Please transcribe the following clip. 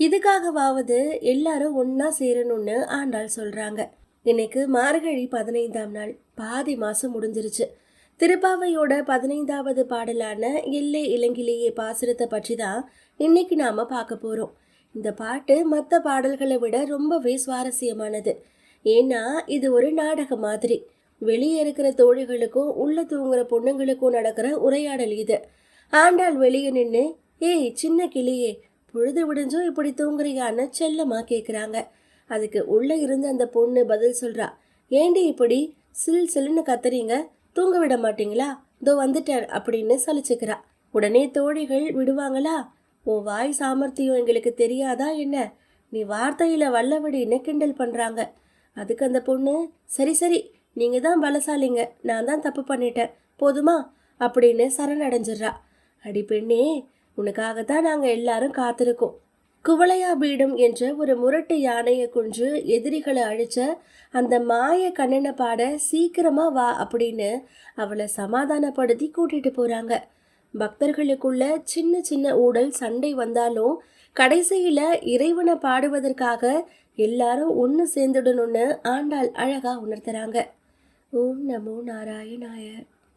இதுக்காகவாவது எல்லாரும் ஒன்றா சேரணும்னு ஆண்டாள் சொல்றாங்க. இன்னைக்கு மார்கழி பதினைந்தாம் நாள். பாதி மாசம் முடிஞ்சிருச்சு. திருப்பாவையோட பதினைந்தாவது பாடலான எல்லை இளங்கிலேயே பாசுரத்தை பற்றி தான் இன்னைக்கு நாம பார்க்க போறோம். இந்த பாட்டு மற்ற பாடல்களை விட ரொம்பவே சுவாரஸ்யமானது. ஏன்னா இது ஒரு நாடகம் மாதிரி. வெளியே இருக்கிற தோழிகளுக்கும் உள்ள தூங்குற பொண்ணுங்களுக்கும் நடக்கிற உரையாடல் இது. ஆண்டாள் வெளியே நின்று ஏய் சின்ன கிளியே பொழுது விடிஞ்சும் இப்படி தூங்குறியான்னு செல்லமா கேட்குறாங்க அதுக்கு உள்ளே இருந்து அந்த பொண்ணு பதில் சொல்றா. ஏண்டி இப்படி சில் சில்லுன்னு கத்துறீங்க? தூங்க விட மாட்டீங்களா? இதோ வந்துட்டேன் அப்படின்னு சலிச்சுக்கிறா. உடனே தோழிகள் விடுவாங்களா? உன் வாய் சாமர்த்தியம் எங்களுக்கு தெரியாதா என்ன? நீ வார்த்தையில் வல்லபடின்னு கிண்டல் பண்ணுறாங்க அதுக்கு அந்த பொண்ணு சரி சரி நீங்கள் தான் பலசாலிங்க. நான் தான் தப்பு பண்ணிட்டேன். போதுமா? அப்படின்னு சரணடைஞ்சிடுறா. அடி பெண்ணே உனக்காக தான் நாங்கள் எல்லாரும் காத்திருக்கோம். குவளையா பீடம் என்ற ஒரு முரட்டு யானையை கொன்று எதிரிகளை அழிச்ச அந்த மாய கண்ணனை பாட சீக்கிரமா வா அப்படின்னு அவளை சமாதானப்படுத்தி கூட்டிட்டு போறாங்க. பக்தர்களுக்குள்ள சின்ன சின்ன ஊடல் சண்டை வந்தாலும் கடைசியில இறைவனை பாடுவதற்காக எல்லாரும் ஒன்று சேர்ந்துடணும்னு ஆண்டாள் அழகா உணர்த்துறாங்க. ஓம் நமோ நாராயணாய.